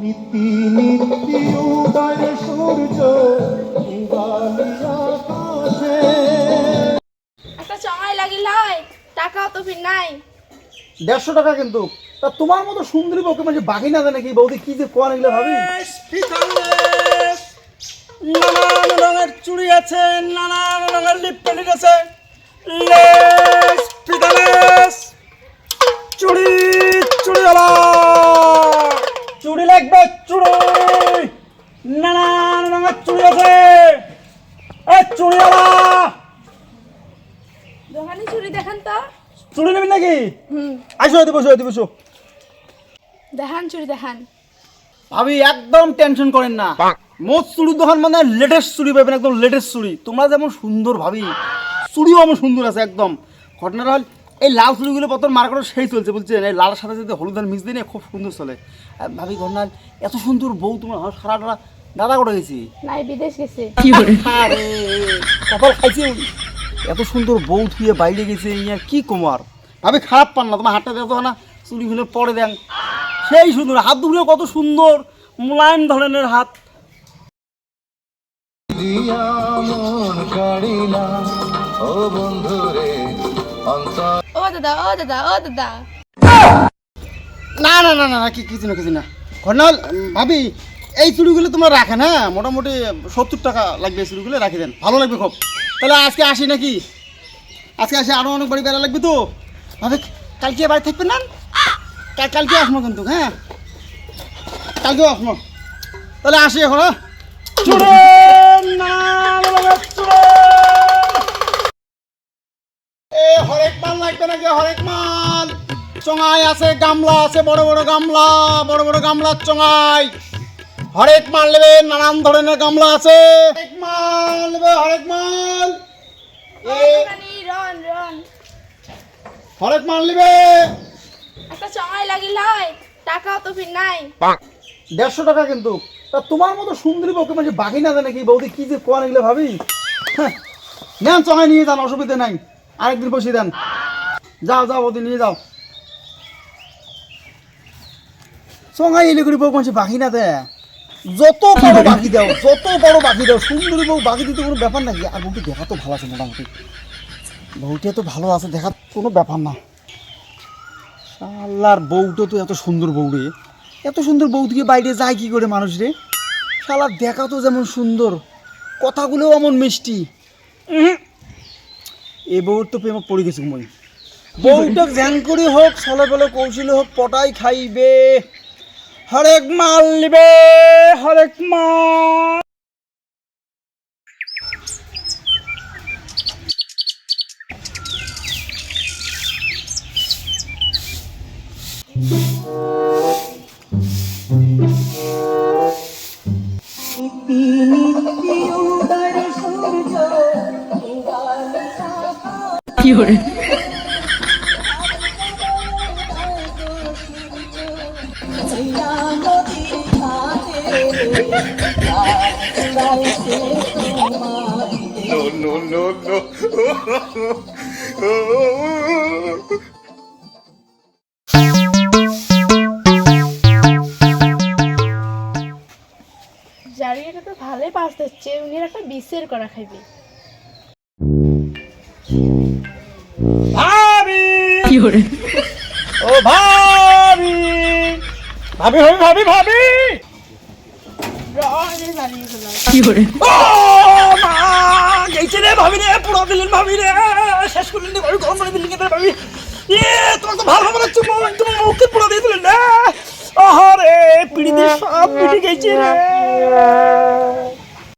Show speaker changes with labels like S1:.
S1: নীতি নীতি উদয় সূর্য
S2: একটা চমাই লাগিলাই টাকাও তো ফির নাই।
S3: দেড়শো টাকা কিন্তু। তা তোমার মতো সুন্দরী বউকে মানে বাকি না জানে কি বৌদি কি যে কোয়া নিলে ভাবি?
S4: নানান রঙের চুড়ি আছে নানান রঙের লিপস্টিক আছে। চুড়ি আছে। এই চুড়িওয়ালা
S2: দোকানে চুরি দেখান তো।
S4: চুড়ি নেবেন নাকি?
S2: হুম।
S4: আসো এতে বসো এতে বসো।
S2: দেখান চুরি দেখান।
S3: ভাবি একদম টেনশন করেন না। মোট চুড়ি দোকান মানে লেটেস্ট চুড়ি পাবেন একদম লেটেস্ট চুড়ি। তোমরা যেমন সুন্দর ভাবি চুড়িও আমার সুন্দর আছে একদম। ঘটনাটা হল এই লাল চুড়িগুলো কত মার্কেটে সেই চলছে বলছেন এই লালের সাথে যদি হলুদ আর মিক্স দিয়ে খুব সুন্দর চলে। ভাবি ঘটনা এত সুন্দর বউ তোমার হয় সারাটা দাদা করে গেছি?
S2: নাই বিদেশ গেছে।
S3: আরে কপাল খাইছে এত সুন্দর বউ থুয়ে বাইরে গেছে ইয়ার কি কুমার ভাবি খারাপ পান না তোমার হাতটা দেখো না চুরি খুলে পরে দেন। সেই সুন্দর হাত দুগুলো কত সুন্দর মোলায়েম ধরনের হাত।
S1: মন ও বন্ধুরে অন্তর।
S2: ও দাদা ও দাদা ও দাদা।
S3: না না না না না, কি কিছু না কিছু না। ঘটনাল ভাবি এই চুড়িগুলো তোমরা রাখেন হ্যাঁ মোটামুটি সত্তর টাকা লাগবে এই চুড়িগুলো, রাখি দেন। ভালো লাগবে খুব। তাহলে আজকে আসি নাকি? আজকে আসি আরও অনেক বাড়ি বেড়া লাগবে তো। ভাবি কালকে বাড়ি থাকবেন না? কাল- কালকে আসব কিন্তু হ্যাঁ? কালকে আসব। তাহলে আসি এখন হ্যাঁ? হরেক মাল লাগবে নাকি, হরেক মাল? আছে, গামলা আছে, বড় বড় গামলা, বড় বড় গামলার চঙাই। হরেক মাল নেবে নানান ধরনের গামলা আছে। হরেক মাল নেবে হরেক মাল।
S2: ও
S3: এ
S2: দোকানি রন রন।
S3: হরেক মাল নেবে।
S2: একটা চমাই লাগিলাই টাকাও তো ফির নাই।
S3: দেড়শো টাকা কিন্তু। তা তোমার মতো সুন্দরী বউকে মানে বাকি না জানে কি বৌদি কি যে কোয়া এগুলো ভাবি? হ্যাঁ নেন চঙাই নিয়ে যান অসুবিধা নাই। আরেকদিন বসিয়ে দেন। যাও যাও বৌদি নিয়ে যাও। চঙাই এলে করে বউ মানে বাকি না দেয়। যত বড় বাকি দাও যত বড় বাকি দাও, সুন্দরী বউ বাকি দিতে কোনো ব্যাপার নাকি আর বউটি দেখা তো ভালো আছে মোটামুটি। বউটা তো ভালো আছে দেখা কোনো ব্যাপার না। শালার বউটা তো এত সুন্দর বউ রে। এত সুন্দর বউ থেকে বাইরে যায় কি করে মানুষ রে? শালার দেখা তো যেমন সুন্দর, কথাগুলোও এমন মিষ্টি। এ বউর তো প্রেমে পড়ে গেছে মই বউটা জ্যাং করে হোক, ছলে বলে কৌশলে হোক, পটাই খাইবে। হরেক মাল নিবে হরেক মাল।
S2: জারিটা তো ভালোই পাস দিচ্ছে উনি একটা বিশের করা খাইবে।
S4: ভাবি! ও ভাবি! ভাবি ভাবি ভাবি! ভাবি
S2: রনের বাড়িয়ে গেলাম
S4: ও মা গেছে রে ভাবি রে পুরো দিলেন ভাবি রে শেষ করলেন রে ভাবি গরম করে দিলেন রে ভাবি এ তোমার তো ভালো ভালো লাগছে তুমি মুখে পুরো দিয়ে দিলেন রে আহারে পিড়িতে সব পিড়ি গেছে রে।